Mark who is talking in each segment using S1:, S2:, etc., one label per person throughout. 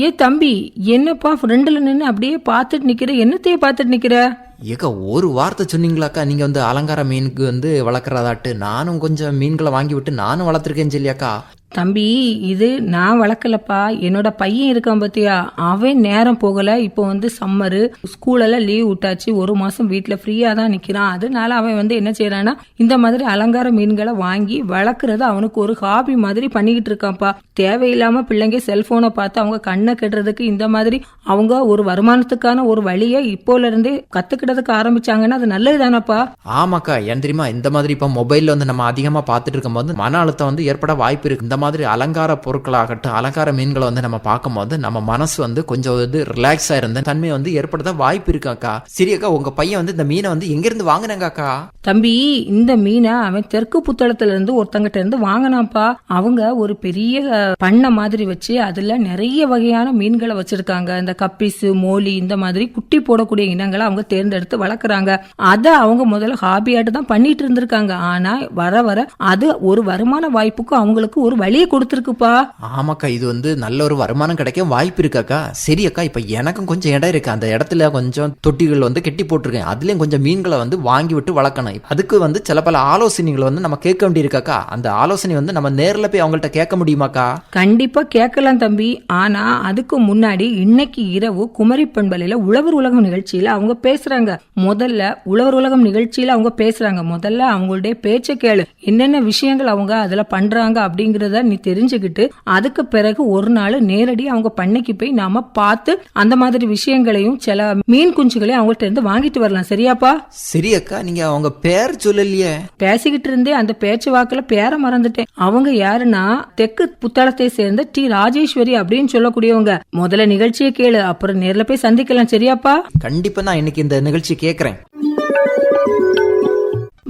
S1: ஏ தம்பி என்னப்பா ஃப்ரெண்டில் நின்று அப்படியே பார்த்துட்டு நிக்கிற? என்னத்தையே பார்த்துட்டு நிக்கிற?
S2: ஏக்கா ஒரு வார்த்தை சொன்னீங்களாக்கா? நீங்க வந்து அலங்கார மீனுக்கு வந்து வளர்க்குறதாட்டு. நானும் கொஞ்சம் மீன்களை வாங்கி விட்டு நானும் வளர்த்துருக்கேன்னு சொல்லியாக்கா?
S1: தம்பி இது நான் வளர்க்கலப்பா. என்னோட பையன் இருக்கான் பார்த்தியா அவன் நேரம் போகலை. இப்போ வந்து சம்மரு ஸ்கூலெல்லாம் லீவ் விட்டாச்சு. ஒரு மாதம் வீட்டில் ஃப்ரீயாக தான் நிற்கிறான் அதனால அவன் வந்து என்ன செய்யறான்னா இந்த மாதிரி அலங்கார மீன்களை வாங்கி வளர்க்குறது அவனுக்கு ஒரு ஹாபி மாதிரி பண்ணிக்கிட்டு இருக்கான்ப்பா. தேவையில்லாமல் பிள்ளைங்க செல்ஃபோனை பார்த்து அவங்க கண்ணை கெடுறதுக்கு இந்த மாதிரி அவங்க ஒரு வருமானத்துக்கான ஒரு வழியை இப்போலேருந்தே கற்றுக்கிட்டதுக்கு ஆரம்பிச்சாங்கன்னா அது நல்லது தானப்பா?
S2: ஆமாக்கா. ஏன் தெரியுமா? இந்த மாதிரி இப்போ மொபைலில் வந்து நம்ம அதிகமாக பார்த்துட்டு இருக்கும்போது மன அழுத்தம் வந்து ஏற்பட வாய்ப்பு இருக்கு. இந்த மாதிரி அலங்கார பொருட்களாகட்டும் அலங்கார மீன்களை வந்து நம்ம பார்க்கும்போது நம்ம மனசு வந்து கொஞ்சம் இது ரிலாக்ஸ் ஆயிருந்த தன்மை வந்து ஏற்படுத்த வாய்ப்பு இருக்காக்கா சரியாக்கா உங்க பையன் வந்து இந்த மீனை வந்து எங்கிருந்து வாங்கினாங்கக்கா
S1: தம்பி இந்த மீனை அவன் தெற்கு புத்தளத்துல இருந்து ஒருத்தங்கிட்ட இருந்து வாங்கினாப்பா அவங்க ஒரு பெரிய பண்ணை மாதிரி வச்சு அதுல நிறைய வகையான மீன்களை வச்சிருக்காங்க. இந்த கப்பிசு மோலி இந்த மாதிரி குட்டி போடக்கூடிய இனங்களை அவங்க தேர்ந்தெடுத்து வளர்க்குறாங்க. அதை அவங்க முதல்ல ஹாபியாட்டு தான் பண்ணிட்டு இருந்திருக்காங்க. ஆனா வர வர அது ஒரு வருமான வாய்ப்புக்கு அவங்களுக்கு ஒரு வழியை கொடுத்துருக்குப்பா.
S2: ஆமாக்கா இது வந்து நல்ல ஒரு வருமானம் கிடைக்க வாய்ப்பு இருக்காக்கா? சரி அக்கா இப்போ எனக்கும் கொஞ்சம் இடம் இருக்கு. அந்த இடத்துல கொஞ்சம் தொட்டிகள் வந்து கெட்டி போட்டிருக்கேன். அதுலயும் கொஞ்சம் மீன்களை வந்து வாங்கி விட்டு வளர்க்கணும். அதுக்கு வந்து சில பல ஆலோசனைகளை வந்து நம்ம கேட்க வேண்டியிருக்காக்கா? அந்த ஆலோசனை வந்து நம்ம நேர்ல போய் அவங்கள்ட்ட கேட்க முடியுமாக்கா?
S1: கண்டிப்பா கேட்கலாம் தம்பி. ஆனா அதுக்கு முன்னாடி இன்னைக்கு இரவு குமரி பண்பலையில உழவர் உலகம் நிகழ்ச்சியில அவங்க பேசுறாங்க. முதல்ல உழவர் உலகம் நிகழ்ச்சியில அவங்க பேசுறாங்க. முதல்ல அவங்களுடைய பேச்சை கேளு. என்னென்ன விஷயங்கள் அவங்க அதுல பண்றாங்க அப்படிங்கறத நீ தெரிஞ்சுக்கிட்டு அதுக்கு பிறகு ஒரு நாள் நேரடி அவங்க பண்ணைக்கு போய் நாம பார்த்து அந்த மாதிரி விஷயங்களையும் சில மீன் குஞ்சுகளையும் அவங்கள்ட்ட இருந்து வாங்கிட்டு வரலாம். சரியாப்பா?
S2: சரி அக்கா நீங்க அவங்க பேர் சொல்லலையே.
S1: பேசிக்கிட்டு இருந்தே அந்த பேச்சு வாக்குல பேர மறந்துட்டேன். அவங்க யாருன்னா தெற்கு புத்தளத்தை சேர்ந்த டி. ராஜேஸ்வரி அப்படின்னு சொல்லக்கூடியவங்க. முதல்ல நிகழ்ச்சியை கேளு அப்புறம் நேர்ல போய் சந்திக்கலாம். சரியாப்பா?
S2: கண்டிப்பா நான் இன்னைக்கு இந்த நிகழ்ச்சி கேட்கறேன்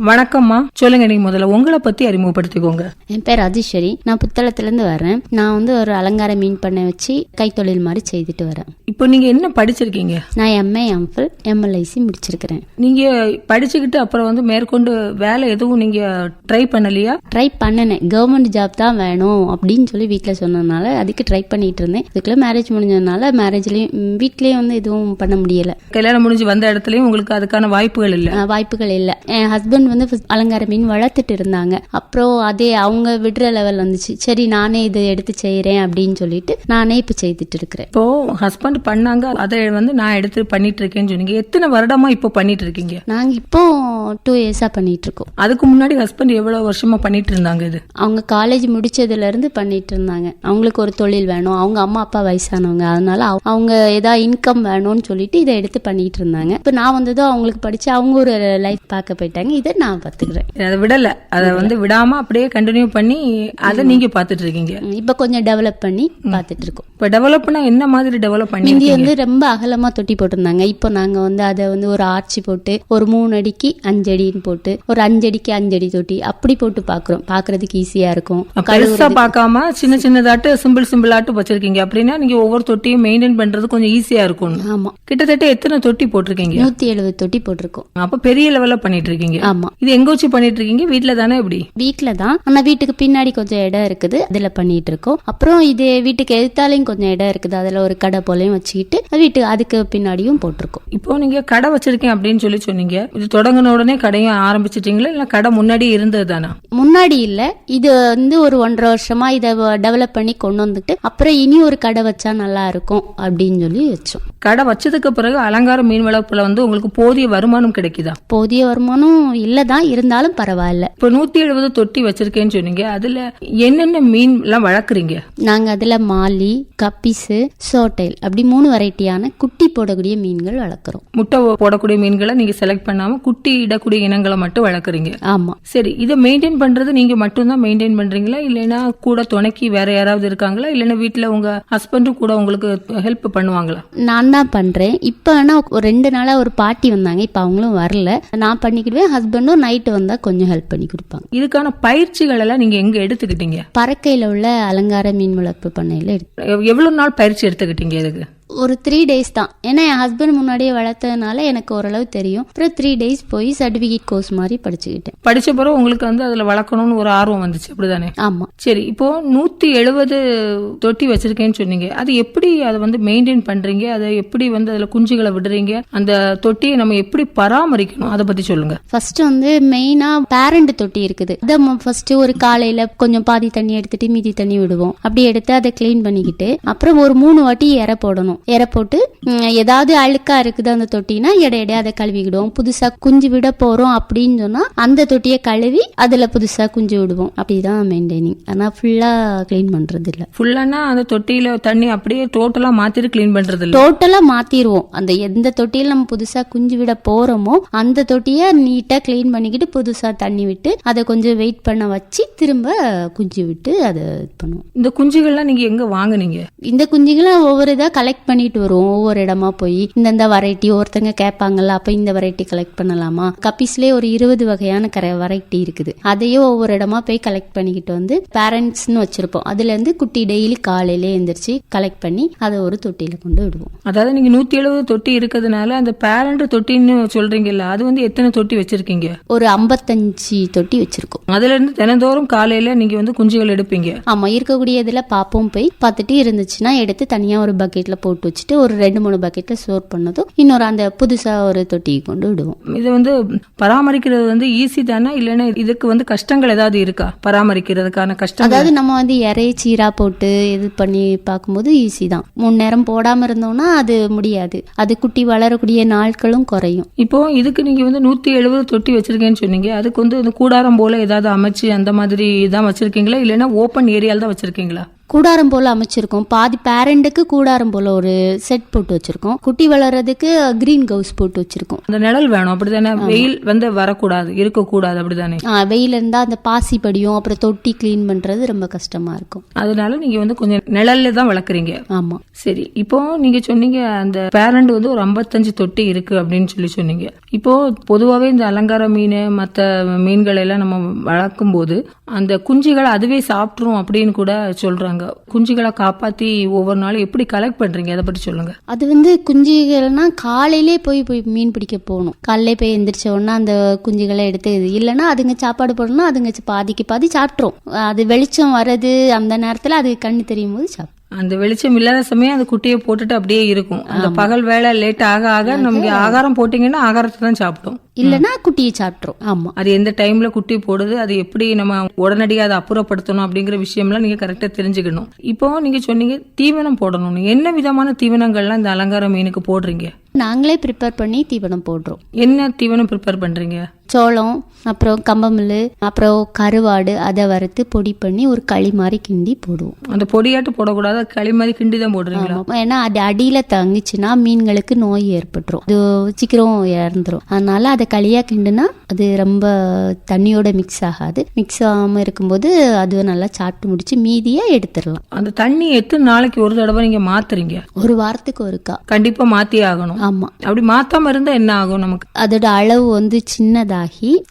S1: வணக்கம்மா. சொல்லுங்க நீங்க முதல்ல உங்களை பத்தி அறிமுகப்படுத்திக்கோங்க.
S3: என் பேர் ராஜேஸ்வரி நான் புத்தளத்துலேருந்து வரேன். நான் வந்து ஒரு அலங்கார மீன் பண்ணை வச்சு கைத்தொழில் மாதிரி செய்துட்டு வரேன்.
S1: இப்போ நீங்க என்ன படிச்சிருக்கீங்க?
S3: நான் எம்ஏ எம்ஃபில் எம்எல்ஐசி முடிச்சிருக்கிறேன்.
S1: நீங்க படிச்சுக்கிட்டு அப்புறம் வந்து மேற்கொண்டு வேலை எதுவும் நீங்க ட்ரை பண்ணலையா?
S3: ட்ரை பண்ணினேன். கவர்மெண்ட் ஜாப் தான் வேணும் அப்படின்னு சொல்லி வீட்டில் சொன்னதுனால அதுக்கு ட்ரை பண்ணிட்டு இருந்தேன். அதுக்குள்ளே மேரேஜ் முடிஞ்சதுனால மேரேஜ்லேயும் வீட்லேயும் வந்து எதுவும் பண்ண முடியலை.
S1: கல்யாணம் முடிஞ்சு வந்த இடத்துலயும் உங்களுக்கு அதுக்கான வாய்ப்புகள் இல்ல?
S3: வாய்ப்புகள் இல்லை. என் ஹஸ்பண்ட் வந்து first அலங்கார மீன் வளர்த்துட்டு இருந்தாங்க. அப்புறம் அதே அவங்க விடுற லெவல் வந்துச்சு. சரி நானே இதை எடுத்து செய்கிறேன் அப்படின்னு சொல்லிட்டு நானே இப்போ செய்துட்டு இருக்கிறேன்.
S1: இப்போ ஹஸ்பண்ட் பண்ணாங்க. அதை வந்து நான் எடுத்து பண்ணிட்டு இருக்கேன்னு சொன்னீங்க. எத்தனை வருடமா இப்போ பண்ணிட்டு இருக்கீங்க?
S3: நாங்கள் இப்போ டூ இயர்ஸாக பண்ணிட்டு இருக்கோம்.
S1: அதுக்கு முன்னாடி ஹஸ்பண்ட் எவ்வளவு வருஷமா பண்ணிட்டு இருந்தாங்க இது?
S3: அவங்க காலேஜ் முடிச்சதுல இருந்து பண்ணிட்டு இருந்தாங்க. அவங்களுக்கு ஒரு தொழில் வேணும். அவங்க அம்மா அப்பா வயசானவங்க. அதனால அவ- அவங்க ஏதாவது இன்கம் வேணும்னு சொல்லிட்டு இதை எடுத்து பண்ணிட்டு இருந்தாங்க. இப்போ நான் வந்ததும் அவங்களுக்கு படிச்சு அவங்க ஒரு லைஃப் பார்க்க போயிட்டாங்க. இதை நான் பார்த்துக்கிறேன்.
S1: அதை விடல. அதை வந்து விடாம அப்படியே கண்டினியூ பண்ணி அதை நீங்க பாத்துட்டு இருக்கீங்க
S3: இப்போ கொஞ்சம் டெவலப் பண்ணி பார்த்துட்டு இருக்கோம்
S1: இப்ப டெவலப்னா என்ன மாதிரி டெவலப் பண்ணி
S3: முந்தி வந்து ரொம்ப அகலமா தொட்டி போட்டிருந்தாங்க. இப்போ நாங்க வந்து அதை வந்து ஒரு ஆர்ச்சி போட்டு ஒரு மூணு அடிக்கு அஞ்சு அடின்னு போட்டு ஒரு அஞ்சு அடிக்கு அஞ்சு அடி தொட்டி அப்படி போட்டு பாக்குறோம் பாக்குறதுக்கு ஈஸியா இருக்கும்.
S1: பெருசா பார்க்காம சின்ன சின்னதாட்டு சிம்பிள் சிம்பிளாட்டு வச்சிருக்கீங்க. அப்படின்னா நீங்க ஒவ்வொரு தொட்டியும் மெயின்டைன் பண்றது கொஞ்சம் ஈஸியா இருக்கும்.
S3: ஆமா.
S1: கிட்டத்தட்ட எத்தனை தொட்டி போட்டிருக்கீங்க?
S3: நூத்தி எழுபது தொட்டி போட்டிருக்கோம்.
S1: அப்ப பெரிய லெவல்ல பண்ணிட்டு இருக்கீங்க
S3: ஆமா.
S1: இது எங்க வச்சு பண்ணிட்டு இருக்கீங்க வீட்ல தானே எப்படி
S3: வீட்ல தான். ஆனா வீட்டுக்கு பின்னாடி கொஞ்சம் இடம் இருக்குது. அதுல பண்ணிட்டு இருக்கோம் அப்புறம் இது வீட்டுக்கு எதிர்த்தாலையும் கொஞ்சம் இடம் இருக்குது. அதுல ஒரு கடை போலையும் வச்சுக்கிட்டு வீட்டுக்கு அதுக்கு பின்னாடியும் போட்டிருக்கோம்.
S1: இப்போ நீங்க கடை வச்சிருக்கேன் அப்படின்னு சொல்லி சொன்னீங்க. இது தொடங்கின உடனே கடையும் ஆரம்பிச்சிட்டீங்களா? இல்ல கடை முன்னாடி இருந்தது தானா?
S3: முன்னாடி இல்ல. இது வந்து ஒரு ஒன்றரை வருஷமா இதை டெவலப் பண்ணி கொண்டு வந்துட்டு அப்புறம் இனி ஒரு கடை வச்சா நல்லா இருக்கும் அப்படின்னு சொல்லி வச்சோம்.
S1: கடை வச்சதுக்கு பிறகு அலங்கார மீன் வளர்ப்புல வந்து உங்களுக்கு போதிய வருமானம் கிடைக்குதா?
S3: போதிய வருமானம் இல்லதான் இருந்தாலும் பரவாயில்ல.
S1: இப்போ நூத்தி எழுபது தொட்டி வச்சிருக்கேன்னு சொன்னீங்க. அதுல என்னென்ன மீன் எல்லாம் வளர்க்குறீங்க?
S3: நாங்க அதுல மாலி கப்பிஸு சோட்டைல் அப்படி மூணு வெரைட்டியான குட்டி போடக்கூடிய மீன்கள் வளர்க்குறோம்.
S1: முட்டை போடக்கூடிய மீன்களை நீங்க செலக்ட் பண்ணாம குட்டி இடக்கூடிய இனங்களை மட்டும் வளர்க்குறீங்க.
S3: ஆமா.
S1: சரி இதை மெயின்டைன் பண்றது நீங்க மட்டும்தான் மெயின்டைன் பண்றீங்களா? இல்லைன்னா கூட துணைக்கு வேற யாராவது இருக்காங்களா? இல்லைன்னா வீட்டுல உங்க ஹஸ்பண்டும் கூட உங்களுக்கு ஹெல்ப் பண்ணுவாங்களா?
S3: நான் தான் பண்றேன். இப்போ ஆனா ரெண்டு நாளா ஒரு பாட்டி வந்தாங்க. இப்போ அவங்களும் வரல. நான் பண்ணிக்கிடுவேன் ஹஸ்பண்டும் நைட்டு வந்தா கொஞ்சம் ஹெல்ப் பண்ணி கொடுப்பாங்க.
S1: இதுக்கான பயிற்சிகள் எல்லாம் நீங்க எங்க எடுத்துக்கிட்டீங்க?
S3: பறக்கையில உள்ள அலங்கார மீன் வளர்ப்பு பண்ணையில எடுத்து
S1: எவ்- எவ்வளவு நாள் பயிற்சி எடுத்துக்கிட்டீங்க இதுக்கு?
S3: ஒரு த்ரீ டேஸ் தான். ஏன்னா என் ஹஸ்பண்ட் முன்னாடியே வளர்த்ததுனால எனக்கு ஓரளவு தெரியும். அப்புறம் த்ரீ டேஸ் போய் சர்டிஃபிகேட் கோர்ஸ் மாதிரி படிச்சுக்கிட்டேன்.
S1: படிச்ச பிறகு உங்களுக்கு வந்து அதுல வளர்க்கணும்னு ஒரு ஆர்வம் வந்துச்சு. அப்படிதானே?
S3: ஆமா.
S1: சரி இப்போ நூத்தி எழுபது தொட்டி வச்சிருக்கேன்னு சொன்னீங்க. அது எப்படி அதை வந்து மெயின்டைன் பண்றீங்க? அதை எப்படி வந்து அதுல குஞ்சுகளை விடுறீங்க? அந்த தொட்டியை நம்ம எப்படி பராமரிக்கணும்? அதை பத்தி சொல்லுங்க.
S3: ஃபர்ஸ்ட் வந்து மெயினா பேரண்ட் தொட்டி இருக்குது. அதை ஃபர்ஸ்ட் ஒரு காலையில கொஞ்சம் பாதி தண்ணி எடுத்துட்டு மீதி தண்ணி விடுவோம். அப்படி எடுத்து அதை க்ளீன் பண்ணிக்கிட்டு அப்புறம் ஒரு மூணு வாட்டி எரை போடணும். எரை போட்டு ஏதாவது அழுக்கா இருக்குது அந்த தொட்டினா இடையிடையே அதை கழுவிக்கிடுவோம். புதுசா குஞ்சு விட போறோம் அப்படின்னு சொன்னா அந்த தொட்டியை கழுவி அதுல புதுசா குஞ்சு விடுவோம். அப்படிதான் மெயின்டைனிங் ஆனா ஃபுல்லா க்ளீன் பண்றது இல்ல
S1: ஃபுல்லானா அந்த தொட்டியில தண்ணி அப்படியே டோட்டலா மாத்திட்டு க்ளீன் பண்றது இல்ல
S3: டோட்டலா மாத்திருவோம். அந்த எந்த தொட்டியில் நம்ம புதுசா குஞ்சு விட போறோமோ அந்த தொட்டியை நீட்டா க்ளீன் பண்ணிக்கிட்டு புதுசா தண்ணி விட்டு அதை கொஞ்சம் வெயிட் பண்ண வச்சு திரும்ப குஞ்சு விட்டு அதை இது பண்ணுவோம்.
S1: இந்த குஞ்சுகள்லாம் நீங்க எங்க வாங்குனீங்க?
S3: இந்த குஞ்சுகளை ஒவ்வொரு இதாக கலெக்ட் பண்ணிட்டு வருவோம். ஒவ்வொரு இடமா போய் இந்தந்த வெரைட்டி ஒருத்தங்க கேட்பாங்கல்ல அப்ப இந்த வெரைட்டி கலெக்ட் பண்ணலாமா? கப்பீஸ்லேயே ஒரு இருபது வகையான கரை வெரைட்டி இருக்குது. அதையும் ஒவ்வொரு இடமா போய் கலெக்ட் பண்ணிக்கிட்டு வந்து பேரண்ட்ஸ்னு வச்சிருப்போம். அதுல இருந்து குட்டி டெய்லி காலையில எந்திரிச்சு கலெக்ட் பண்ணி அதை ஒரு தொட்டியில கொண்டு விடுவோம்.
S1: அதாவது நீங்க நூத்தி எழுபது தொட்டி இருக்கிறதுனால அந்த பேரண்ட் தொட்டின்னு சொல்றீங்கல்ல அது வந்து எத்தனை தொட்டி வச்சிருக்கீங்க?
S3: ஒரு ஐம்பத்தஞ்சு தொட்டி வச்சிருக்கோம்.
S1: அதுல இருந்து தினந்தோறும் காலையில நீங்க வந்து குஞ்சுகள் எடுப்பீங்க?
S3: ஆமா இருக்கக்கூடிய இதுல பாப்போம் போய் பார்த்துட்டு இருந்துச்சுன்னா எடுத்து தனியா ஒரு பக்கெட்ல போட்டு வச்சுட்டு ஒரு ரெண்டு மூணு பக்கெட்ல ஸ்டோர் பண்ணதும் இன்னொரு அந்த புதுசா ஒரு தொட்டியை கொண்டு விடுவோம்.
S1: இதை வந்து பராமரிக்கிறது வந்து ஈஸி தானே? இல்லைன்னா இதுக்கு வந்து கஷ்டங்கள் ஏதாவது இருக்கா? பராமரிக்கிறதுக்கான கஷ்டம்
S3: அதாவது நம்ம வந்து இறைய சீரா போட்டு இது பண்ணி பார்க்கும்போது ஈஸி தான். மூணு நேரம் போடாம இருந்தோம்னா அது முடியாது. அது குட்டி வளரக்கூடிய நாட்களும் குறையும்.
S1: இப்போ இதுக்கு நீங்க வந்து நூத்தி எழுபது தொட்டி வச்சிருக்கேன்னு சொன்னீங்க. அதுக்கு வந்து கூடாரம் போல ஏதாவது அமைச்சு அந்த மாதிரி தான் வச்சிருக்கீங்களா? இல்லைன்னா ஓப்பன் ஏரியால தான் வச்சிருக்கீங்களா?
S3: கூடாரம் போல அமைச்சிருக்கோம். பாதி பேரண்ட்டுக்கு கூடாரம் போல ஒரு செட் போட்டு வச்சிருக்கோம். குட்டி வளர்றதுக்கு கிரீன் கவுஸ் போட்டு வச்சிருக்கோம்.
S1: அந்த நிழல் வேணும். அப்படிதானே? வெயில் வந்து வரக்கூடாது. இருக்கக்கூடாது. அப்படிதானே?
S3: ஆ, வெயில் இருந்தா அந்த பாசி படியும். அப்புறம் தொட்டி க்ளீன் பண்றது ரொம்ப கஷ்டமா இருக்கும்.
S1: அதனால நீங்க வந்து கொஞ்சம் நிழல்ல தான் வளர்க்குறீங்க.
S3: ஆமா.
S1: சரி. இப்போ நீங்க சொன்னீங்க அந்த பேரண்ட் வந்து ஒரு ஐம்பத்தஞ்சு தொட்டி இருக்கு அப்படின்னு சொல்லி சொன்னீங்க. இப்போ பொதுவாகவே இந்த அலங்கார மீன் மற்ற மீன்களை எல்லாம் நம்ம வளர்க்கும் போது அந்த குஞ்சுகளை அதுவே சாப்பிட்ரும் அப்படின்னு கூட பண்றாங்க குஞ்சுகளை காப்பாத்தி ஒவ்வொரு நாளும் எப்படி கலெக்ட் பண்றீங்க? அதை பற்றி சொல்லுங்க.
S3: அது வந்து குஞ்சுகள்னா காலையிலே போய் போய் மீன் பிடிக்க போகணும். காலையிலே போய் எந்திரிச்ச உடனே அந்த குஞ்சுகளை எடுத்து இல்லைன்னா அதுங்க சாப்பாடு போடணும்னா அதுங்க பாதிக்கு பாதி சாப்பிட்ரும் அது வெளிச்சம் வர்றது அந்த நேரத்தில் அது கண்ணு தெரியும் போது சாப்பிடும்
S1: அந்த வெளிச்சம் இல்லாத சமயம் அந்த குட்டியை போட்டுட்டு அப்படியே இருக்கும். அந்த பகல் வேலை லேட் ஆக ஆக நமக்கு ஆகாரம் போட்டீங்கன்னா ஆகாரத்தை தான் சாப்பிடும்
S3: இல்லைன்னா குட்டியை சாப்பிட்ரும் ஆமா.
S1: அது எந்த டைம்ல குட்டி போடுது அது எப்படி நம்ம உடனடியாக அதை அப்புறப்படுத்தணும் அப்படிங்கிற விஷயம்லாம் நீங்க கரெக்டா தெரிஞ்சுக்கணும். இப்போ நீங்க சொன்னீங்க தீவனம் போடணும் என்ன விதமான தீவனங்கள்லாம் இந்த அலங்கார மீனுக்கு போடுறீங்க?
S3: நாங்களே ப்ரிப்பேர் பண்ணி தீவனம் போடுறோம்.
S1: என்ன தீவனம் ப்ரிப்பேர் பண்றீங்க?
S3: சோளம் அப்புறம் கம்பமுள்ளு அப்புறம் கருவாடு அதை வறுத்து பொடி பண்ணி ஒரு களி மாதிரி கிண்டி போடுவோம்.
S1: அந்த பொடியாட்டு போடக்கூடாது களி மாதிரி கிண்டி தான் போடுறீங்களா.
S3: ஏன்னா அது அடியில தங்கிச்சுன்னா மீன்களுக்கு நோய் ஏற்பட்டுரும். அது சீக்கிரம் இறந்துரும். அதனால அதை களியா கிண்டுனா அது ரொம்ப தண்ணியோட மிக்ஸ் ஆகாது. மிக்ஸ் ஆகாம இருக்கும்போது அது நல்லா சாப்பிட்டு முடிச்சு மீதியை எடுத்துடலாம்.
S1: அந்த தண்ணி எத்தனை நாளைக்கு ஒரு தடவை நீங்க மாத்துறீங்க.
S3: ஒரு வாரத்துக்கு ஒருக்கா.
S1: கண்டிப்பா மாத்தியே ஆகணும்.
S3: ஆமா.
S1: அப்படி மாத்தாம இருந்தா என்ன ஆகும் நமக்கு?
S3: அதோட அளவு வந்து சின்னதாகி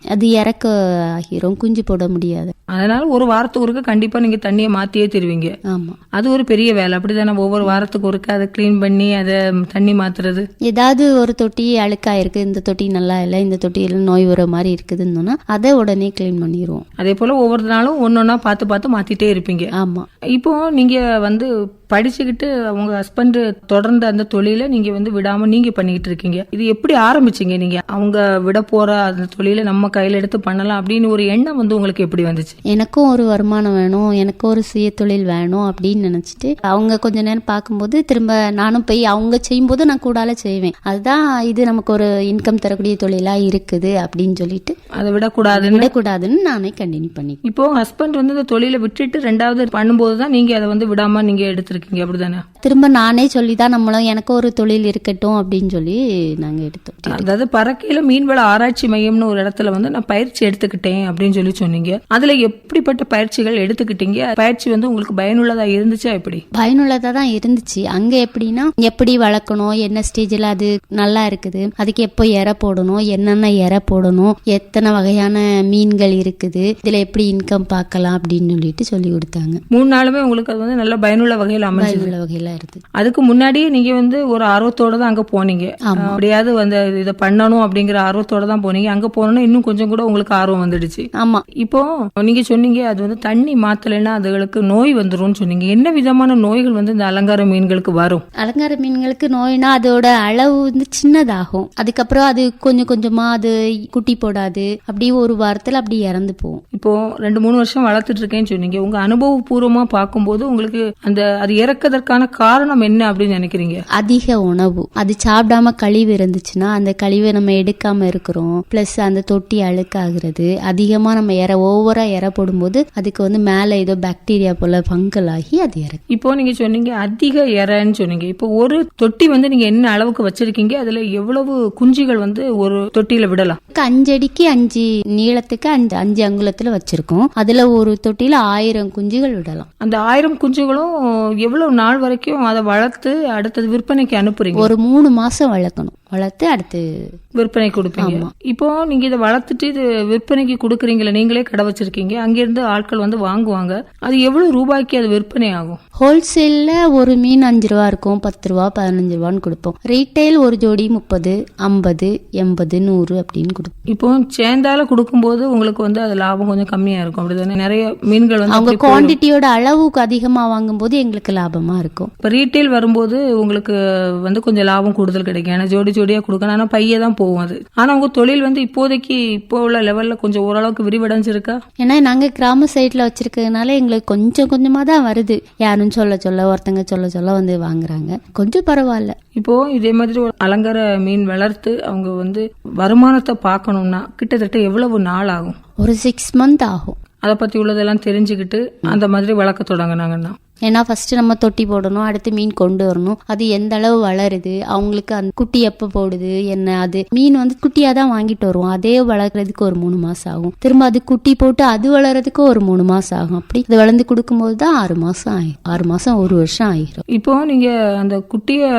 S3: அது இறக்க ஆகிரும் குஞ்சு போட முடியாது.
S1: அதனால ஒரு வாரத்துக்கு ஒருக்க கண்டிப்பா நீங்க தண்ணியை மாத்தியே தருவீங்க.
S3: ஆமா.
S1: அது ஒரு பெரிய வேலை. அப்படிதானே ஒவ்வொரு வாரத்துக்கு ஒருக்க அதை க்ளீன் பண்ணி அதை தண்ணி மாத்துறது.
S3: ஏதாவது ஒரு தொட்டி அழுக்கா இருக்கு இந்த தொட்டி நல்லா இல்லை இந்த தொட்டியில் நோய் வர மாதிரி இருக்குதுன்னு அதை உடனே க்ளீன் பண்ணிடுவோம்
S1: அதே போல ஒவ்வொரு நாளும் ஒன்னொன்னா பார்த்து பார்த்து மாத்திட்டே இருப்பீங்க.
S3: ஆமா.
S1: இப்போ நீங்க வந்து படிச்சுக்கிட்டு உங்க ஹஸ்பண்ட் தொடர்ந்த அந்த தொழிலை நீங்க வந்து விடாம நீங்க பண்ணிக்கிட்டு இருக்கீங்க. இது எப்படி ஆரம்பிச்சீங்க நீங்க? அவங்க விட போற அந்த தொழிலை நம்ம கையில எடுத்து பண்ணலாம் அப்படின்னு ஒரு எண்ணம் வந்து உங்களுக்கு எப்படி வந்துச்சு?
S3: எனக்கும் ஒரு வருமானம் வேணும் எனக்கும் ஒரு சுய தொழில் வேணும் அப்படின்னு நினைச்சிட்டு அவங்க கொஞ்ச நேரம் பார்க்கும்போது திரும்ப நானும் போய் அவங்க செய்யும்போது நான் கூடால செய்வேன். அதுதான் இது நமக்கு ஒரு இன்கம் தரக்கூடிய தொழிலா இருக்குது அப்படின்னு சொல்லிட்டு
S1: அதை விடக்கூடாதுன்னு?
S3: விடக்கூடாதுன்னு நானே கண்டினியூ பண்ணி
S1: இப்போ ஹஸ்பண்ட் வந்து இந்த தொழிலை விட்டுட்டு ரெண்டாவது பண்ணும்போது தான் நீங்க அதை வந்து விடாம நீங்க எடுத்திருக்கீங்க அப்படிதானே?
S3: திரும்ப நானே சொல்லி தான் நம்மளும் எனக்கும் ஒரு தொழில் இருக்கட்டும் அப்படின்னு சொல்லி நாங்க எடுத்தோம்.
S1: அதாவது பறக்கையில மீன்வள ஆராய்ச்சி மையம்னு ஒரு இடத்துல வந்து நான் பயிற்சி எடுத்துக்கிட்டேன் அப்படின்னு சொல்லி சொன்னீங்க. அதுல எப்படிப்பட்ட பயிற்சிகள் எடுத்துக்கிட்டீங்க? பயிற்சி வந்து உங்களுக்கு பயனுள்ளதா இருந்துச்சா எப்படி?
S3: பயனுள்ளதா தான் இருந்துச்சு. அங்க எப்படின்னா எப்படி வளர்க்கணும் என்ன ஸ்டேஜ்ல அது நல்லா இருக்குது அதுக்கு எப்போ எரை போடணும் என்னென்ன எரை போடணும் எத்தனை வகையான மீன்கள் இருக்குது இதுல எப்படி இன்கம் பார்க்கலாம் அப்படின்னு சொல்லிட்டு சொல்லி கொடுத்தாங்க.
S1: மூணு நாளுமே உங்களுக்கு அது வந்து நல்ல பயனுள்ள வகையில் வகையில அமைஞ்சது.
S3: வகையில இருக்கு.
S1: அதுக்கு முன்னாடியே நீங்க வந்து ஒரு ஆர்வத்தோட தான் அங்க போனீங்க. அப்படியாவது வந்து இதை பண்ணணும் அப்படிங்கிற ஆர்வத்தோட தான் போனீங்க. அங்க போனோம்னா இன்னும் கொஞ்சம் கூட உங்களுக்கு ஆர்வம் வந்துடுச்சு.
S3: ஆமா.
S1: இப்போ நீங்க சொன்னீங்க அது வந்து தண்ணி மாத்தலைன்னா அதுகளுக்கு நோய் வந்துரும்னு சொன்னீங்க. என்ன விதமான நோய்கள் வந்து இந்த அலங்கார மீன்களுக்கு வரும்?
S3: அலங்கார மீன்களுக்கு நோய்னா அதோட அளவு வந்து சின்னதாகும். அதுக்கப்புறம் அது கொஞ்சம் கொஞ்சமா அது குட்டி போடாது. அப்படியே ஒரு வாரத்துல அப்படி இறந்து போகும்.
S1: இப்போ ரெண்டு மூணு வருஷம் வளர்த்துட்டு இருக்கேன்னு சொன்னீங்க. உங்க அனுபவபூர்வமா பார்க்கும்போது உங்களுக்கு அந்த அது இறக்கதற்கான காரணம் என்ன அப்படின்னு நினைக்கிறீங்க?
S3: அதிக உணவு. அது சாப்பிடாம கழிவு இருந்துச்சுன்னா அந்த கழிவை நம்ம எடுக்காம இருக்கிறோம். பிளஸ் அந்த தொட்டி அழுக்காகிறது. அதிகமா நம்ம இற ஓவரா இற போடும்போது அதுக்கு வந்து மேல ஏதோ பாக்டீரியா போல ஃபங்கல் ஆகி அது இறக்கும்.
S1: இப்போ நீங்க சொன்னீங்க அதிக இறைன்னு சொன்னீங்க. இப்போ ஒரு தொட்டி வந்து நீங்க என்ன அளவுக்கு வச்சிருக்கீங்க? அதுல எவ்வளவு குஞ்சுகள் வந்து ஒரு தொட்டியில விடலாம்?
S3: அஞ்சு அடிக்கு அஞ்சு நீளத்துக்கு அஞ்சு அஞ்சு அங்குலத்துல வச்சிருக்கோம். அதுல ஒரு தொட்டியில ஆயிரம் குஞ்சுகள் விடலாம்.
S1: அந்த ஆயிரம் குஞ்சுகளும் எவ்வளவு நாள் வரைக்கும் அதை வளர்த்து அடுத்தது விற்பனைக்கு அனுப்புறீங்க?
S3: ஒரு மூணு மாசம் வளர்க்கணும். வளர்த்து அடுத்து
S1: விற்பனை கொடுப்பீங்க. இப்போ நீங்க இதை வளர்த்துட்டு இது விற்பனைக்கு கொடுக்குறீங்களா நீங்களே கடை வச்சிருக்கீங்க அங்கிருந்து ஆட்கள் வந்து வாங்குவாங்க அது எவ்வளவு ரூபாய்க்கு அது விற்பனை ஆகும்?
S3: ஹோல்சேல்ல ஒரு மீன் அஞ்சு ரூபா இருக்கும் பத்து ரூபா பதினஞ்சு ரூபான்னு கொடுப்போம். ரீட்டைல் ஒரு ஜோடி முப்பது ஐம்பது எண்பது நூறு அப்படின்னு கொடுப்போம்.
S1: இப்போ சேந்தால கொடுக்கும்போது உங்களுக்கு வந்து அது லாபம் கொஞ்சம் கம்மியா இருக்கும். அப்படிதானே? நிறைய மீன்கள் வந்து
S3: அவங்க. குவாண்டிட்டியோட அளவுக்கு அதிகமா வாங்கும்போது எங்களுக்கு லாபமா இருக்கும்.
S1: இப்போ ரீட்டைல் வரும்போது உங்களுக்கு வந்து கொஞ்சம் லாபம் கூடுதல் கிடைக்கும். ஏன்னா ஜோடி ஜோடியா கொடுக்கணும். ஆனா பைய தான் போகும் அது. ஆனா உங்க தொழில் வந்து இப்போதைக்கு இப்போ உள்ள லெவல்ல கொஞ்சம் ஓரளவுக்கு விரிவடைஞ்சிருக்கா?
S3: ஏன்னா நாங்க கிராம சைட்ல வச்சிருக்கிறதுனால எங்களுக்கு கொஞ்சம் கொஞ்சமா தான் வருது. யாரும் சொல்ல சொல்ல ஒருத்தங்க சொல்ல சொல்ல வந்து வாங்குறாங்க. கொஞ்சம் பரவாயில்ல.
S1: இப்போ இதே மாதிரி ஒரு அலங்கார மீன் வளர்த்து அவங்க வந்து வருமானத்தை பார்க்கணும்னா கிட்டத்தட்ட எவ்வளவு நாள் ஆகும்?
S3: ஒரு சிக்ஸ் மந்த் ஆகும்.
S1: அதை பத்தி உள்ளதெல்லாம் தெரிஞ்சுக்கிட்டு அந்த மாதிரி வளர்க்க தொடங்கினாங்கன்னா.
S3: ஏன்னா ஃபஸ்ட்டு நம்ம தொட்டி போடணும் அடுத்து மீன் கொண்டு வரணும். அது எந்த அளவு வளருது அவங்களுக்கு அந்த குட்டி எப்போ போடுது என்ன அது. மீன் வந்து குட்டியாக தான் வாங்கிட்டு வருவோம். அதே வளர்க்குறதுக்கு ஒரு மூணு மாதம் ஆகும். திரும்ப அது குட்டி போட்டு அது வளர்றதுக்கு ஒரு மூணு மாதம் ஆகும். அப்படி அது வளர்ந்து கொடுக்கும்போது தான் ஆறு மாதம் ஆகும் ஆறு மாதம் ஒரு வருஷம் ஆகிரும்
S1: இப்போ நீங்கள் அந்த குட்டியை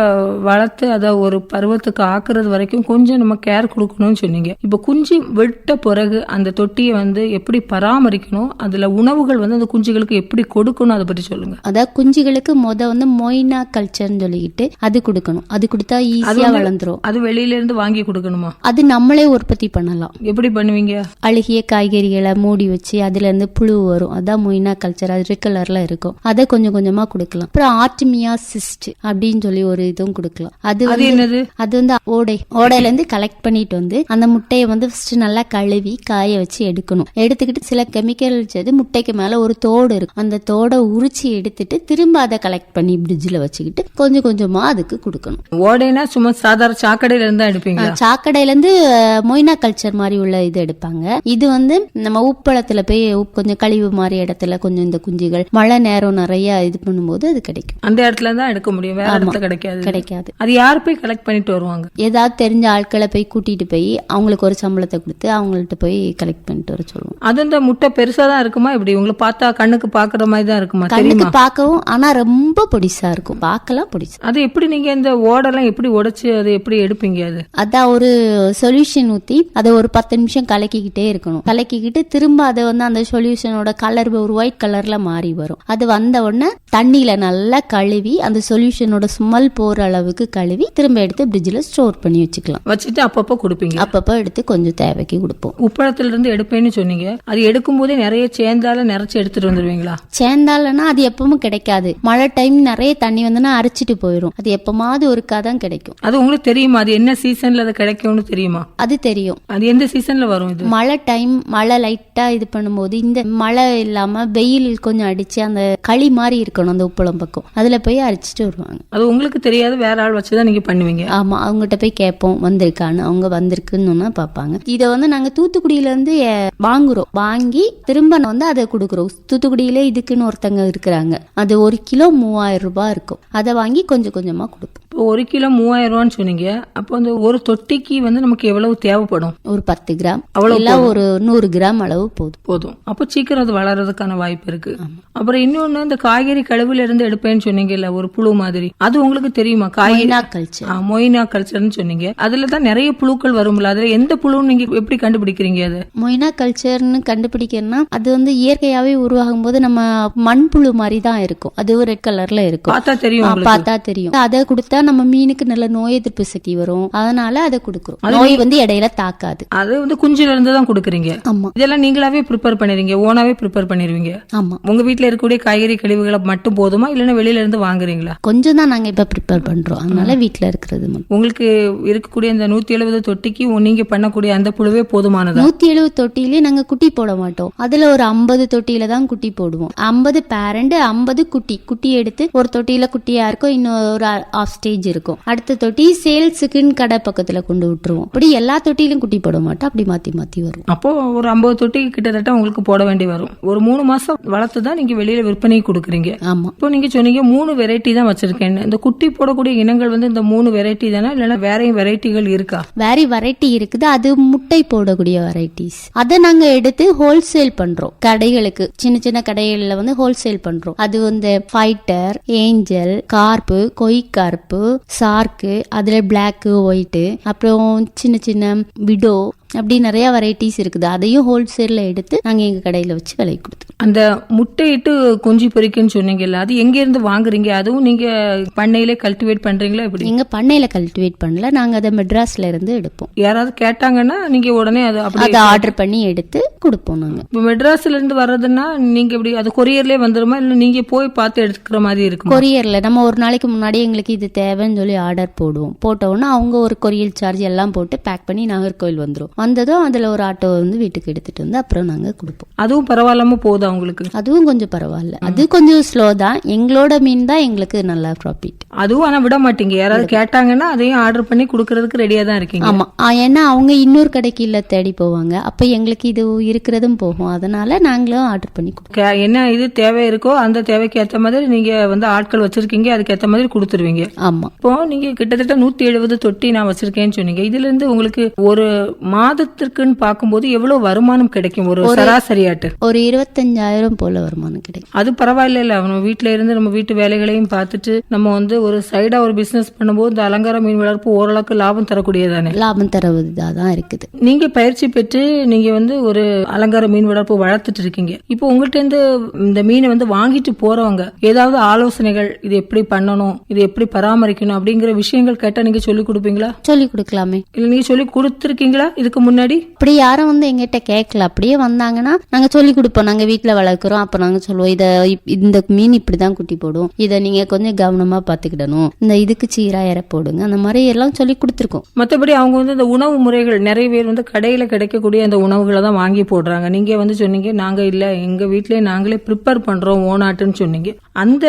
S1: வளர்த்து அதை ஒரு பருவத்துக்கு ஆக்குறது வரைக்கும் கொஞ்சம் நம்ம கேர் கொடுக்கணும்னு சொன்னீங்க. இப்போ குஞ்சு விட்ட பிறகு அந்த தொட்டியை வந்து எப்படி பராமரிக்கணும்? அதில் உணவுகள் வந்து அந்த குஞ்சுகளுக்கு எப்படி கொடுக்கணும்? அதை பற்றி சொல்லுங்கள்
S3: அதாவது குஞ்சுகளுக்கு முத வந்து மொய்னா கல்ச்சர்னு சொல்லிக்கிட்டு அது கொடுக்கணும். அது கொடுத்தா ஈஸியா வளர்ந்துரும்.
S1: அது வெளியில இருந்து வாங்கி கொடுக்கணுமா?
S3: அது நம்மளே உற்பத்தி பண்ணலாம்.
S1: எப்படி பண்ணுவீங்க?
S3: அழுகிய காய்கறிகளை மூடி வச்சு அதுல இருந்து புழு வரும். அதான் மொய்னா கல்ச்சர் அது ரெட் கலர்ல இருக்கும். அதை கொஞ்சம் கொஞ்சமா கொடுக்கலாம். அப்புறம் ஆர்டிமியா சிஸ்ட் அப்படின்னு சொல்லி ஒரு இதுவும் கொடுக்கலாம். அது வந்து அது வந்து ஓடை. ஓடையில இருந்து கலெக்ட் பண்ணிட்டு வந்து அந்த முட்டையை வந்து ஃபர்ஸ்ட் நல்லா கழுவி காய வச்சு எடுக்கணும். எடுத்துக்கிட்டு சில கெமிக்கல் முட்டைக்கு மேல ஒரு தோடு இருக்கும். அந்த தோடை உரிச்சு எடுத்துட்டு திரும்ப அதை கலெக்ட் பண்ணி பிரிட்ஜில் வச்சுக்கிட்டு கொஞ்சம் கொஞ்சமா அதுக்கு கொடுக்கணும்.
S1: ஓடைனா சும்மா சாதாரண சாக்கடையில இருந்தா எடுப்பீங்களா?
S3: சாக்கடையில இருந்து அஹ், மொய்னா கல்ச்சர் மாதிரி உள்ள இது எடுப்பாங்க. இது வந்து நம்ம உப்பளத்துல போய் கொஞ்சம் கழிவு மாதிரி இடத்துல கொஞ்சம் இந்த குஞ்சுகள் மழை நேரம் நிறைய இது பண்ணும்போது அது கிடைக்கும்.
S1: அந்த இடத்துல தான் எடுக்க முடியும் வேற இடத்துல கிடைக்காது.
S3: கிடைக்காது.
S1: அது யார் போய் கலெக்ட் பண்ணிட்டு வருவாங்க?
S3: ஏதாவது தெரிஞ்ச ஆட்களை போய் கூட்டிட்டு போய் அவங்களுக்கு ஒரு சம்பளத்தை கொடுத்து அவங்கள்ட்ட போய் கலெக்ட் பண்ணிட்டு வர சொல்லுவோம்.
S1: அது இந்த முட்டை பெருசா தான் இருக்குமா? இப்படி உங்களை பார்த்தா கண்ணுக்கு பாக்குற மாதிரி தான் இருக்குமா?
S3: கண்ணுக்கு பார்க்கவும் ஆனா ரொம்ப பொடிசா இருக்கும். பார்க்கலாம் பொடிசா.
S1: அது எப்படி நீங்க இந்த ஓடெல்லாம் எப்படி உடைச்சு அதை எப்படி எடுப்பீங்க அது?
S3: அதான் ஒரு சொல்யூஷன் ஊத்தி அதை ஒரு பத்து நிமிஷம் கலக்கிக்கிட்டே இருக்கணும். கலக்கிக்கிட்டு திரும்ப அதை வந்து அந்த சொல்யூஷனோட கலர் ஒரு ஒயிட் கலர்ல மாறி வரும். அது வந்த உடனே தண்ணியில நல்லா கழுவி அந்த சொல்யூஷனோட ஸ்மெல் போற அளவுக்கு கழுவி திரும்ப எடுத்து ஃப்ரிட்ஜில் ஸ்டோர் பண்ணி வச்சுக்கலாம்.
S1: வச்சுட்டு அப்பப்போ கொடுப்பீங்க?
S3: அப்பப்போ எடுத்து கொஞ்சம் தேவைக்கு கொடுப்போம்.
S1: உப்பளத்துல இருந்து எடுப்பேன்னு சொன்னீங்க. அது எடுக்கும் போதே நிறைய சேந்தால நிறைச்சு எடுத்துட்டு வந்துருவீங்களா?
S3: சேந்தாலன்னா அது எப்பவும் கிடைக்காது. மழை டைம் நிறைய தண்ணி வந்தனா அரைச்சிட்டு போயிடும் அது எப்பமாவது ஒருக்கா தான் கிடைக்கும்.
S1: அது உங்களுக்கு தெரியுமா? அது என்ன சீசன்ல அது கிடைக்கும்னு தெரியுமா?
S3: அது தெரியும்.
S1: அது எந்த சீசன்ல வரும் இது?
S3: மழை டைம் மழை லைட்டா இது பண்ணும்போது இந்த மழை இல்லாம வெயில் கொஞ்சம் அடிச்சு அந்த களி மாதிரி இருக்கணும் அந்த உப்பளம் பக்கம் அதுல போய் அரைச்சிட்டு வருவாங்க.
S1: அது உங்களுக்கு தெரியாது வேற ஆள் வச்சுதான் நீங்க பண்ணுவீங்க.
S3: ஆமா அவங்ககிட்ட போய் கேட்போம் வந்திருக்கான்னு. அவங்க வந்திருக்குன்னு பார்ப்பாங்க. இதை வந்து நாங்க தூத்துக்குடியில இருந்து வாங்குறோம். வாங்கி திரும்ப வந்து அதை கொடுக்குறோம். தூத்துக்குடியில இதுக்குன்னு ஒருத்தங்க இருக்கிறாங்க. அது ஒரு கிலோ மூவாயிரம் ரூபாய் இருக்கும். அதை வாங்கி கொஞ்சம் கொஞ்சமா கொடுப்போம்.
S1: இப்போ ஒரு கிலோ மூவாயிரம் ரூபான்னு சொன்னீங்க. அப்போ அந்த ஒரு தொட்டிக்கு வந்து நமக்கு எவ்வளவு தேவைப்படும்?
S3: ஒரு பத்து கிராம்.
S1: அவ்வளவு
S3: இல்ல ஒரு நூறு கிராம் அளவு போதும்.
S1: போதும். அப்போ சீக்கிரம் அது வளர்றதுக்கான வாய்ப்பு இருக்கு. அப்புறம் இன்னொன்னு இந்த காய்கறி கழிவுல இருந்து எடுப்பேன்னு சொன்னீங்கல்ல ஒரு புழு மாதிரி. அது உங்களுக்கு தெரியுமா? காய்கறி
S3: கல்ச்சர்
S1: மொய்னா கல்ச்சர்னு சொன்னீங்க. அதுல தான் நிறைய புழுக்கள் வரும்ல. அதுல எந்த புழுன்னு நீங்க எப்படி கண்டுபிடிக்கிறீங்க அது?
S3: மொய்னா கல்ச்சர்னு கண்டுபிடிக்கணும்னா அது வந்து இயற்கையாவே உருவாகும் போது நம்ம மண்புழு மாதிரி தான் இருக்கும். அது ரெட் கலர்ல இருக்கும்.
S1: பார்த்தா தெரியும்
S3: பார்த்தா தெரியும். அதை கொடுத்தா நம்ம மீனுக்கு நல்ல நோய் எதிர்ப்பு சக்தி வரும். அதனால அதை கொடுக்குறோம். நோய் வந்து இடையில தாக்காது.
S1: அது வந்து குஞ்சுல இருந்து தான் கொடுக்குறீங்க.
S3: ஆமா.
S1: இதெல்லாம் நீங்களாவே ப்ரிப்பேர் பண்ணிடுவீங்க. ஓனாவே ப்ரிப்பேர் பண்ணிடுவீங்க.
S3: ஆமா.
S1: உங்க வீட்ல இருக்கக்கூடிய காய்கறி கழிவுகளை மட்டும் போதுமா? இல்லைன்னா வெளியில இருந்து வாங்குறீங்களா?
S3: கொஞ்சம் தான் நாங்க இப்ப ப்ரிப்பேர் பண்றோம். அதனால வீட்ல இருக்கிறது
S1: உங்களுக்கு இருக்கக்கூடிய இந்த நூத்தி எழுபது தொட்டிக்கு நீங்க பண்ணக்கூடிய அந்த புழுவே போதுமானதா?
S3: நூத்தி எழுபது தொட்டிலே நாங்க குட்டி போட மாட்டோம். அதுல ஒரு ஐம்பது தொட்டியில தான் குட்டி போடுவோம். ஐம்பது பேரண்ட் ஐம்பது குட்டி. குட்டி எடுத்து ஒரு தொட்டியில குட்டியா இருக்கும் இன்னொரு ஆஃப் ஸ்டேஜ் இருக்கும். அடுத்த தொட்டி சேல்ஸுக்குன்னு கடை பக்கத்துல கொண்டு விட்டுருவோம். அப்படி எல்லா தொட்டியிலும் குட்டி போட மாட்டோம். அப்படி மாத்தி மாத்தி வரும்.
S1: அப்போ ஒரு ஐம்பது தொட்டி கிட்டத்தட்ட உங்களுக்கு போட வேண்டி வரும். ஒரு மூணு மாசம் வளர்த்து தான் நீங்க வெளியில விற்பனைக்கு கொடுக்குறீங்க.
S3: ஆமா.
S1: இப்போ நீங்க சொன்னீங்க மூணு வெரைட்டி தான் வச்சிருக்கேன். இந்த குட்டி போடக்கூடிய இனங்கள் வந்து இந்த மூணு வெரைட்டி தானே? இல்லைன்னா வேறையும் வெரைட்டிகள் இருக்கா?
S3: வேற வெரைட்டி இருக்குது. அது முட்டை போடக்கூடிய வெரைட்டிஸ் அதை நாங்க எடுத்து ஹோல்சேல் பண்றோம். கடைகளுக்கு சின்ன சின்ன கடைகள்ல வந்து ஹோல்சேல் பண்றோம். அது வந்து ஃபைட்டர் ஏஞ்சல் கார்ப்பு கொய் கார்ப்பு சார்க்கு அதுல பிளாக்கு ஒயிட்டு அப்புறம் சின்ன சின்ன விடோ அப்படி நிறைய வெரைட்டிஸ் இருக்குது. அதையும் ஹோல்சேல்ல எடுத்து நாங்க எங்க கடையில வச்சு விலை கொடுத்துருவோம்
S1: அந்த முட்டையிட்டு குஞ்சு பொரிக்குன்னு சொன்னீங்கல்ல அது எங்க இருந்து வாங்குறீங்க? அதுவும் நீங்க பண்ணையிலே கல்டிவேட் பண்றீங்களா எப்படி?
S3: எங்க பண்ணையில கல்டிவேட் பண்ணல நாங்க அதை மெட்ராஸ்ல இருந்து எடுப்போம்.
S1: யாராவது கேட்டாங்கன்னா நீங்க உடனே அது அப்படி
S3: அதை ஆர்டர் பண்ணி எடுத்து கொடுப்போம் நாங்க.
S1: இப்போ மெட்ராஸ்ல இருந்து வர்றதுன்னா நீங்க எப்படி அது கொரியர்லயே வந்துருமா? இல்ல நீங்க போய் பார்த்து எடுத்துக்கிற மாதிரி இருக்குமா?
S3: கொரியர்ல நம்ம ஒரு நாளைக்கு முன்னாடி எங்களுக்கு இது தேவைன்னு சொல்லி ஆர்டர் போடுவோம். போட்ட உடனே அவங்க ஒரு கொரியர் சார்ஜ் எல்லாம் போட்டு பேக் பண்ணி நாகர்கோவில் வந்துரும். வந்ததும் அதுல ஒரு ஆட்டோ வந்து வீட்டுக்கு எடுத்துட்டு வந்து அப்புறம் நாங்க கொடுப்போம்.
S1: அதுவும் பரவாயில்லாம போகுதா உங்களுக்கு?
S3: அதுவும் கொஞ்சம் பரவாயில்ல. அது கொஞ்சம் ஸ்லோ தான். எங்களோட மீன் தான் எங்களுக்கு நல்லா ப்ராஃபிட்
S1: அதுவும் ஆனா விட மாட்டீங்க. யாராவது கேட்டாங்கன்னா அதையும் ஆர்டர் பண்ணி கொடுக்கறதுக்கு ரெடியா தான் இருக்கீங்க.
S3: ஆமா. ஆ, ஏன்னா அவங்க இன்னொரு கடைக்கு இல்ல தேடி போவாங்க. அப்ப எங்களுக்கு இது இருக்கிறதும் போகும். அதனால நாங்களும் ஆர்டர் பண்ணி கொடுப்போம்.
S1: என்ன இது தேவை இருக்கோ அந்த தேவைக்கு ஏத்த மாதிரி நீங்க வந்து ஆட்கள் வச்சிருக்கீங்க. அதுக்கு ஏத்த மாதிரி கொடுத்துருவீங்க.
S3: ஆமா.
S1: இப்போ நீங்க கிட்டத்தட்ட நூத்தி எழுபது தொட்டி நான் வச்சிருக்கேன்னு சொன்னீங்க. இதுல இருந்து உங்களுக்கு ஒரு மாதத்திற்குன்னு பார்க்கும்போது எவ்வளவு வருமானம் கிடைக்கும்? ஒரு சராசரியாட்டு.
S3: ஒரு இருபத்தஞ்சாயிரம் போல வருமானம் கிடைக்கும்.
S1: அது பரவாயில்ல இல்ல. நம்ம வீட்ல இருந்து நம்ம வீட்டு வேலைகளையும் பார்த்துட்டு நம்ம வந்து ஒரு சைடா ஒரு பிசினஸ் பண்ணும்போது இந்த அலங்கார மீன் வளர்ப்பு ஓரளவுக்கு லாபம் தரக்கூடியதானே
S3: லாபம் தருவதா தான் இருக்குது.
S1: நீங்க பயிற்சி பெற்று நீங்க வந்து ஒரு அலங்கார மீன் வளர்ப்பு வளர்த்துட்டு இருக்கீங்க. இப்போ உங்கள்ட்ட இருந்து இந்த மீனை வந்து வாங்கிட்டு போறவங்க ஏதாவது ஆலோசனைகள் இது எப்படி பண்ணணும் இது எப்படி பராமரிக்கணும் அப்படிங்கிற விஷயங்கள் கேட்டா நீங்க சொல்லி கொடுப்பீங்களா?
S3: சொல்லி கொடுக்கலாமே.
S1: இல்ல நீங்க சொல்லி கொடுத்துருக்கீங்களா? இதுக்கு முன்னாடி?
S3: அப்படி யாரும் வந்து எங்கிட்ட கேட்கல அப்படியே வந்தாங்கன்னா நாங்க சொல்லி கொடுப்போம். நாங்க வீட்ல வளர்க்குறோம். அப்ப நாங்க சொல்லுவோம் இத இந்த மீன் இப்படிதான் குட்டி போடும். இத நீங்க கொஞ்சம் கவனமா பாத்துக்கிடணும். இந்த இதுக்கு சீரா இற போடுங்க. அந்த மாதிரி எல்லாம் சொல்லி கொடுத்துருக்கோம்.
S1: மத்தபடி அவங்க வந்து இந்த உணவு முறைகள் நிறைய பேர் வந்து கடையில கிடைக்கக்கூடிய அந்த உணவுகளை தான் வாங்கி போடுறாங்க. நீங்க வந்து சொன்னீங்க நாங்க இல்ல எங்க வீட்லயே நாங்களே ப்ரிப்பேர் பண்றோம் ஓனாட்டுன்னு சொன்னீங்க. அந்த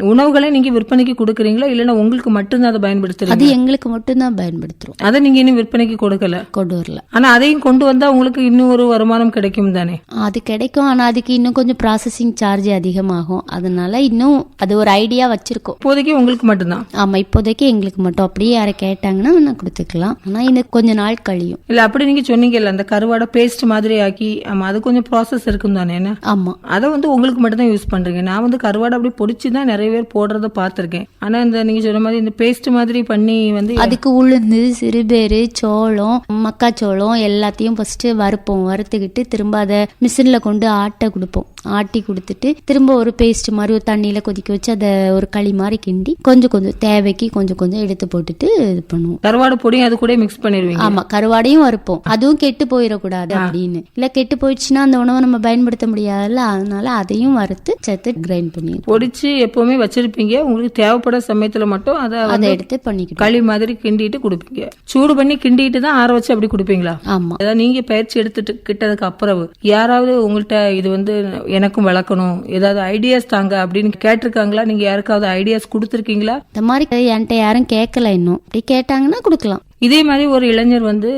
S1: உணவுகளை நீங்க விற்பனைக்கு கொடுக்குறீங்களா? இல்லைன்னா உங்களுக்கு மட்டும்தான் அதை
S3: அது
S1: பயன்படுத்துறீங்க
S3: எங்களுக்கு மட்டும்தான் பயன்படுத்துறோம்.
S1: அதை நீங்க இன்னும் விற்பனைக்கு கொடுக்கல?
S3: கொண்டு வரல
S1: ஆனா அதையும் கொண்டு வந்தா உங்களுக்கு இன்னும் ஒரு வருமானம் கிடைக்கும் தானே?
S3: அது கிடைக்கும். ஆனா அதுக்கு இன்னும் கொஞ்சம் ப்ராசஸிங் சார்ஜ் அதிகமாகும். அதனால இன்னும் அது ஒரு ஐடியா வச்சிருக்கோம்.
S1: இப்போதைக்கு உங்களுக்கு மட்டும்தான்?
S3: ஆமா இப்போதைக்கு எங்களுக்கு மட்டும். அப்படியே யாரை கேட்டாங்கன்னா நான் கொடுத்துக்கலாம். ஆனா இன்னும் கொஞ்ச நாள் கழியும்.
S1: இல்ல அப்படி நீங்க சொன்னீங்கல்ல அந்த கருவாடை பேஸ்ட் மாதிரி ஆக்கி ஆமா அது கொஞ்சம் ப்ராசஸ் இருக்கும் தானே என்ன?
S3: ஆமா.
S1: அதை வந்து உங்களுக்கு மட்டும் தான் யூஸ் பண்றீங்க. நான் வந்து கருவாடை அப்படி பொடிச்சு தான் நிறைய பேர் போடுறத பார்த்திருக்கேன். ஆனா இந்த நீங்க சொன்ன மாதிரி இந்த பேஸ்ட் மாதிரி பண்ணி வந்து
S3: அதுக்கு உளுந்து சிறுபேறு சோளம் மக்காச்சோளம் எல்லாத்தையும் ஃபஸ்ட்டு வறுப்போம். வறுத்துக்கிட்டு திரும்ப அதை மிஷினில் கொண்டு ஆட்ட கொடுப்போம். ஆட்டி கொடுத்துட்டு திரும்ப ஒரு பேஸ்ட் மாதிரி ஒரு தண்ணியில கொதிக்க வச்சு அதை ஒரு களி மாதிரி கிண்டி கொஞ்சம் கொஞ்சம் தேவைக்கு கொஞ்சம் கொஞ்சம் எடுத்து போட்டுட்டு இது பண்ணுவோம்.
S1: கருவாடு பொடியும் அது கூட மிக்ஸ் பண்ணிடுவீங்க?
S3: ஆமா கருவாடையும் வறுப்போம் அதுவும் கெட்டு போயிடக்கூடாது அப்படின்னு. இல்ல கெட்டு போயிடுச்சுன்னா அந்த உணவை நம்ம பயன்படுத்த முடியாதுல்ல அதனால அதையும் வறுத்து சேர்த்து கிரைண்ட் பண்ணி
S1: பொடிச்சு எப்பவுமே வச்சிருப்பீங்க. உங்களுக்கு தேவைப்பட சமயத்துல மட்டும் அதை
S3: அதை எடுத்து பண்ணிக்கிட்டோம்
S1: களி மாதிரி கிண்டிட்டு கொடுப்பீங்க. சூடு பண்ணி கிண்டிட்டு தான் ஆற வச்சு அப்படி கொடுப்பீங்களா?
S3: ஆமா.
S1: அதாவது நீங்க பயிற்சி எடுத்துட்டு கிட்டதுக்கு அப்புறம் யாராவது உங்கள்ட்ட இது வந்து எனக்கும் வளர்க்கணும் ஏதாவது ஐடியாஸ் தாங்க அப்படின்னு கேட்டிருக்காங்களா? நீங்க யாருக்காவது ஐடியாஸ் கொடுத்துருக்கீங்களா?
S3: இந்த மாதிரி என்கிட்ட யாரும் கேட்கல இன்னும். அப்படி கேட்டாங்கன்னா கொடுக்கலாம்.
S1: இதே மாதிரி ஒரு இளைஞர் வந்து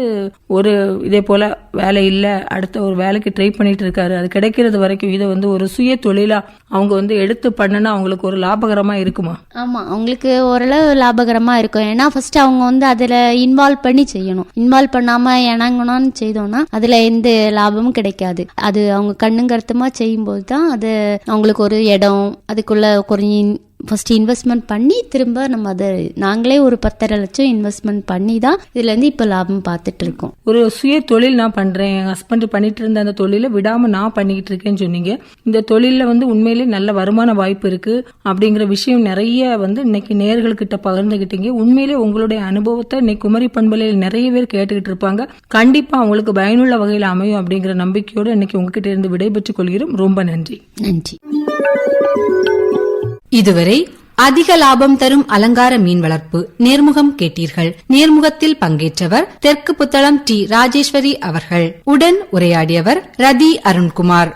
S1: ஒரு இதே போல வேலை இல்லை அடுத்த ஒரு வேலைக்கு ட்ரை பண்ணிட்டு இருக்காரு. அது கிடைக்கிறது வரைக்கும் இதை வந்து ஒரு சுய தொழிலா அவங்க வந்து எடுத்து பண்ணுனா அவங்களுக்கு ஒரு லாபகரமா இருக்குமா?
S3: ஆமா அவங்களுக்கு ஓரளவு லாபகரமா இருக்கும். ஏன்னா ஃபர்ஸ்ட் அவங்க வந்து அதுல இன்வால்வ் பண்ணி செய்யணும். இன்வால்வ் பண்ணாம இணங்கணும்னு செய்தோம்னா அதுல எந்த லாபமும் கிடைக்காது. அது அவங்க கண்ணுங்கருத்துமா செய்யும்போது தான் அது அவங்களுக்கு ஒரு இடம் அதுக்குள்ள கொஞ்சம் ஃபர்ஸ்ட் இன்வெஸ்ட்மெண்ட் பண்ணி திரும்ப நம்ம அதை நாங்களே ஒரு பத்தரை லட்சம் இன்வெஸ்ட்மெண்ட் பண்ணி தான் இதுல இருந்து இப்ப லாபம் பார்த்துட்டு இருக்கோம்.
S1: ஒரு சுய தொழில் நான் பண்றேன். என் ஹஸ்பண்ட் பண்ணிட்டு இருந்த அந்த தொழிலை விடாம நான் பண்ணிக்கிட்டு இருக்கேன்னு சொன்னீங்க. இந்த தொழில்ல வந்து உண்மையிலே நல்ல வருமான வாய்ப்பு இருக்கு அப்படிங்கிற விஷயம் நிறைய வந்து இன்னைக்கு நேயர்கள்கிட்ட பகிர்ந்துகிட்டீங்க. உண்மையிலே உங்களுடைய அனுபவத்தை இன்னைக்கு குமரி பண்பலையில் நிறைய பேர் கேட்டுக்கிட்டு இருப்பாங்க. கண்டிப்பா அவங்களுக்கு பயனுள்ள வகையில் அமையும் அப்படிங்கிற நம்பிக்கையோடு இன்னைக்கு உங்ககிட்ட இருந்து விடைபெற்றுக் கொள்கிறோம். ரொம்ப நன்றி.
S3: நன்றி.
S4: இதுவரை அதிக லாபம் தரும் அலங்கார மீன் வளர்ப்பு நேர்முகம் கேட்டீர்கள். நேர்முகத்தில் பங்கேற்றவர் தெற்கு புத்தளம் டி. ராஜேஸ்வரி அவர்கள். உடன் உரையாடியவர் ரதி அருண்குமார்.